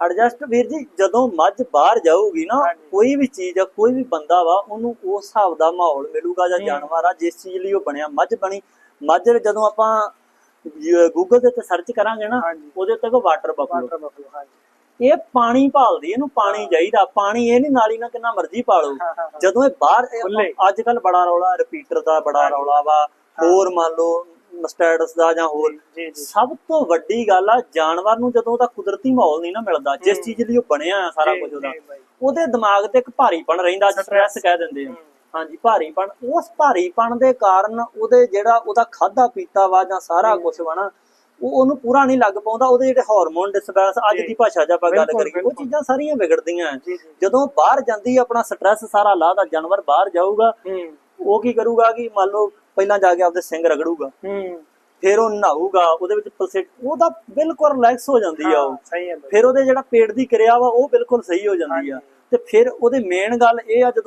Adjust ਵੀਰ ਜੀ ਜਦੋਂ ਮੱਝ ਬਾਹਰ ਜਾਊਗੀ ਨਾ। ਕੋਈ ਵੀ ਚੀਜ਼ ਆ ਕੋਈ ਵੀ ਬੰਦਾ ਵਾ ਉਹਨੂੰ ਉਸ ਹਿਸਾਬ ਦਾ ਮਾਹੌਲ ਮਿਲੂਗਾ ਜਾਂ। ਜਾਨਵਰ ਆ ਜਿਸ ਚੀਜ਼ ਲਈ ਉਹ ਬਣਿਆ ਮੱਝ ਬਣੀ ਮੱਝ ਜਦੋਂ ਆਪਾਂ ਗੂਗਲ ਦੇ ਉੱਤੇ ਸਰਚ ਕਰਾਂਗੇ ਨਾ ਉਹਦੇ ਉੱਤੇ ਕੋ ਵਾਟਰ ਬਫਲੋ ਇਹ ਪਾਣੀ ਭਾਲਦੀ ਇਹਨੂੰ ਪਾਣੀ ਚਾਹੀਦਾ ਪਾਣੀ ਇਹ ਨਹੀਂ ਨਾਲੀ ਨਾਲ ਕਿੰਨਾ ਮਰਜ਼ੀ ਪਾਲੋ। ਜਦੋਂ ਇਹ ਬਾਹਰ। ਅੱਜ ਕੱਲ ਬੜਾ ਰੌਲਾ ਰਿਪੀਟਰ ਦਾ ਬੜਾ। ਰੌਲਾ ਵਾ ਹੋਰ ਮੰਨ ਲਓ ਮਸਟੈਟਸ ਦਾ ਜਾਂ ਹੋਰ ਸਭ ਤੋਂ ਵੱਡੀ ਗੱਲ ਆ ਜਾਨਵਰ ਨੂੰ ਜਦੋਂ ਉਹਦਾ ਕੁਦਰਤੀ ਮਾਹੌਲ ਨਹੀਂ ਨਾ ਮਿਲਦਾ ਜਿਸ। ਚੀਜ਼ ਲਈ ਉਹ ਬਣਿਆ ਆ ਸਾਰਾ ਕੁਝ ਉਹਦਾ। ਉਹਦੇ ਦਿਮਾਗ ਤੇ ਇੱਕ ਭਾਰੀਪਣ ਰਹਿੰਦਾ ਸਟ੍ਰੈਸ ਕਹਿ ਦਿੰਦੇ ਆ। ਹਾਂਜੀ ਭਾਰੀਪਣ ਉਸ ਭਾਰੀਪਣ ਦੇ ਕਾਰਨ ਉਹਦੇ ਜਿਹੜਾ ਉਹਦਾ ਖਾਦਾ ਪੀਤਾ ਵਾ ਜਾਂ ਸਾਰਾ। ਕੁਝ ਵਾ ਨਾ ਉਹ ਉਹਨੂੰ ਪੂਰਾ ਨਹੀਂ ਲੱਗ ਪਾਉਂਦਾ ਉਹਦੇ ਜਿਹੜੇ ਹਾਰਮੋਨ ਡਿਸਬੈਲੈਂਸ ਅੱਜ। ਦੀ ਭਾਸ਼ਾ 'ਚ ਆਪਾਂ ਗੱਲ ਕਰੀਏ ਉਹ। ਚੀਜ਼ਾਂ ਸਾਰੀਆਂ ਵਿਗੜਦੀਆਂ ਜਦੋਂ ਬਾਹਰ ਜਾਂਦੀ ਆਪਣਾ ਸਟ੍ਰੈਸ ਸਾਰਾ ਲਾਦਾ ਜਾਨਵਰ ਬਾਹਰ ਜਾਊਗਾ ਉਹ ਕੀ ਕਰੂਗਾ ਕਿ ਮੰਨ ਲਓ ਪਹਿਲਾਂ ਜਾ ਕੇ ਆਪਦੇ ਸਿੰਘ ਰਗੜੂਗਾ। ਹੂੰ। ਫਿਰ ਉਹ ਨਹਾਊਗਾ ਉਹਦੇ ਵਿੱਚ ਪਲਸੇਟ ਉਹਦਾ ਬਿਲਕੁਲ ਰਿਲੈਕਸ ਹੋ ਜਾਂਦੀ ਆ ਉਹ। ਸਹੀ ਹੈ ਫਿਰ ਉਹਦੇ ਜਿਹੜਾ ਪੇਟ ਦੀ ਕਿਰਿਆ ਵਾ ਉਹ ਬਿਲਕੁਲ ਸਹੀ ਹੋ ਜਾਂਦੀ ਆ। ਤੇ ਫਿਰ ਉਹਦੇ ਮੇਨ ਗੱਲ ਇਹ ਆ ਜਦੋਂ